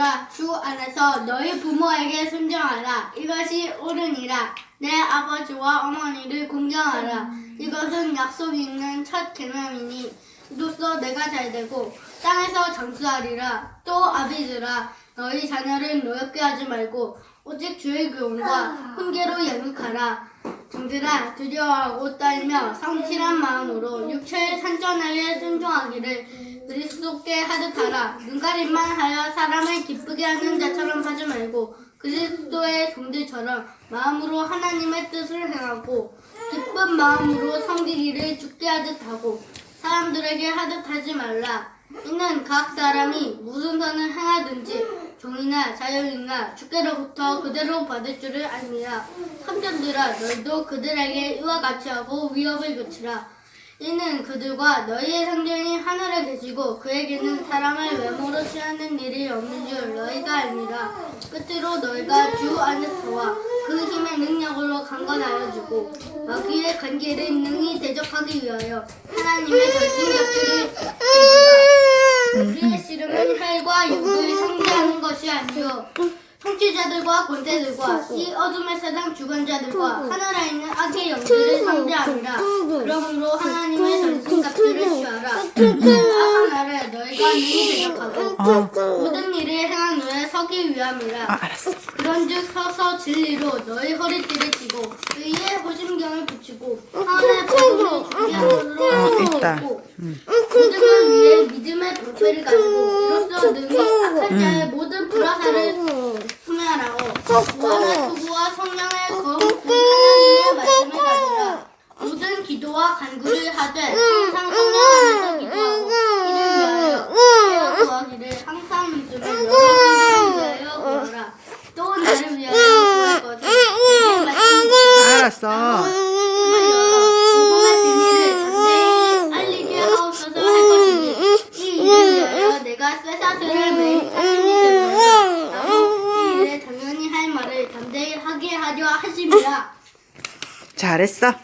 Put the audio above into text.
자녀들아 주 안에서 너희 부모에게 순종하라. 이것이 옳으니라. 내 아버지와 어머니를 공경하라. 이것은 약속 있는 첫 계명이니 이로써 내가 잘되고 땅에서 장수하리라. 또 아비들아 너희 자녀를 노엽게 하지 말고 오직 주의 교훈과 훈계로 양육하라. 정들아 두려워하고 떨며 성실한 마음으로 육체의 산전하에 순종하기를 그리스도께 하듯 하라. 눈가림만 하여 사람을 기쁘게 하는 자처럼 하지 말고 그리스도의 종들처럼 마음으로 하나님의 뜻을 행하고 기쁜 마음으로 섬기기를 죽게 하듯 하고 사람들에게 하듯 하지 말라. 이는 각 사람이 무슨 선을 행하든지 종이나 자유이나 주께로부터 그대로 받을 줄을 아니라. 삼전들아 너희도 그들에게 이와 같이 하고 위협을 그치라 이는 그들과 너희의 상전이 하늘에 계시고 그에게는 사람을 외모로 취하는 일이 없는 줄 너희가 아니라 끝으로 너희가 주 안에서와 그 힘의 능력으로 강건하여 주고 마귀의 관계를 능히 대적하기 위하여 하나님의 전신갑주를 입으라 우리의 씨름은 혈과 육을 상대하는 것이 아니요 통치자들과 권세들과 이 어둠의 세상 주관자들과 하늘에 있는 악의 영들을 상대함이라 그러므로 하나님의 전신 갑주를 취하라. 악한 날에 너희가 능히 대적하고 모든 일을 행한 후에 서기 위함이라. 아, 알았어. 그런즉 서서 진리로 너희 허리띠를 띠고 의의 호심경을 붙이고 하늘의 복음을 준비하도록 어, 있다. 하고 그들을 위해 믿음의 불패를 가지고 이로 써 능히 악한 자의 모든 불화사를 소멸하고. 구원의 투구와 성령의 거룩한 하나님의 말씀을 가지라. 모든 기도와 간구를 하되 항상 성령 안에서 기도하고 이를 위하여 깨어 구하기를 항상 믿음을 여러 위하여 구하라. 또 나를 위하여 구할 것을 내게 말씀하시라 알았어. 복음의 비밀을 자세히 알리게 하옵소서 할 것이니 이 일을 위하여 내가 쇠사슬을 매일 하심이 되므로 나도 이 일에 당연히 할 말을 담대히 하게 하려 하심이라 잘했어.